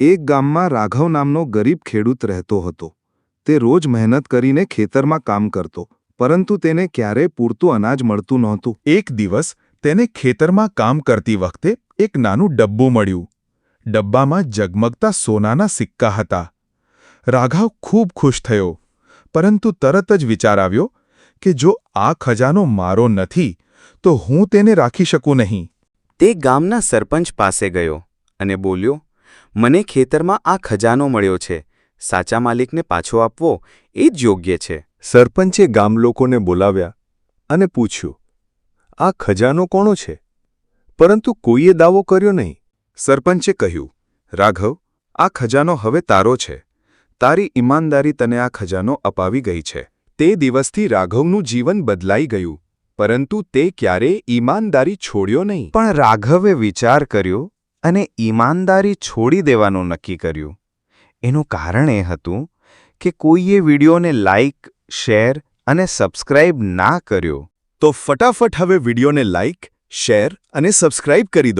એક ગામમાં રાઘવ નામનો ગરીબ ખેડૂત રહેતો હતો. તે રોજ મહેનત કરીને ખેતરમાં કામ કરતો, પરંતુ તેને ક્યારેય પૂરતું અનાજ મળતું નહોતું. એક દિવસ, તેને ખેતરમાં કામ કરતી વખતે એક નાનું ડબ્બું મળ્યું. ડબ્બામાં ઝગમગતા સોનાના સિક્કા હતા. રાઘવ ખૂબ ખુશ થયો, પરંતુ તરત જ વિચાર આવ્યો કે જો આ ખજાનો મારો નથી, તો હું તેને રાખી શકું નહીં. તે ગામના સરપંચ પાસે ગયો અને બોલ્યો મને ખેતરમાં આ ખજાનો મળ્યો છે. સાચા માલિકને પાછો આપવો એ જ યોગ્ય છે. સરપંચે ગામલોકોને બોલાવ્યા અને પૂછ્યું આ ખજાનો કોનો છે? પરંતુ કોઈએ દાવો કર્યો નહીં. સરપંચે કહ્યું રાઘવ આ ખજાનો હવે તારો છે. તારી ઈમાનદારી તને આ ખજાનો અપાવી ગઈ છે. તે દિવસથી રાઘવનું જીવન બદલાઈ ગયું પરંતુ તે ક્યારેય ઈમાનદારી છોડ્યો નહીં. પણ રાઘવે વિચાર કર્યો અને ઈમાનદારી છોડી દેવાનું નક્કી કર્યું. એનું કારણ એ હતું કે કોઈએ વિડીયોને લાઇક શેર અને સબસ્ક્રાઇબ ના કર્યો. તો ફટાફટ હવે વિડીયોને લાઇક શેર અને સબસ્ક્રાઇબ કરી દો.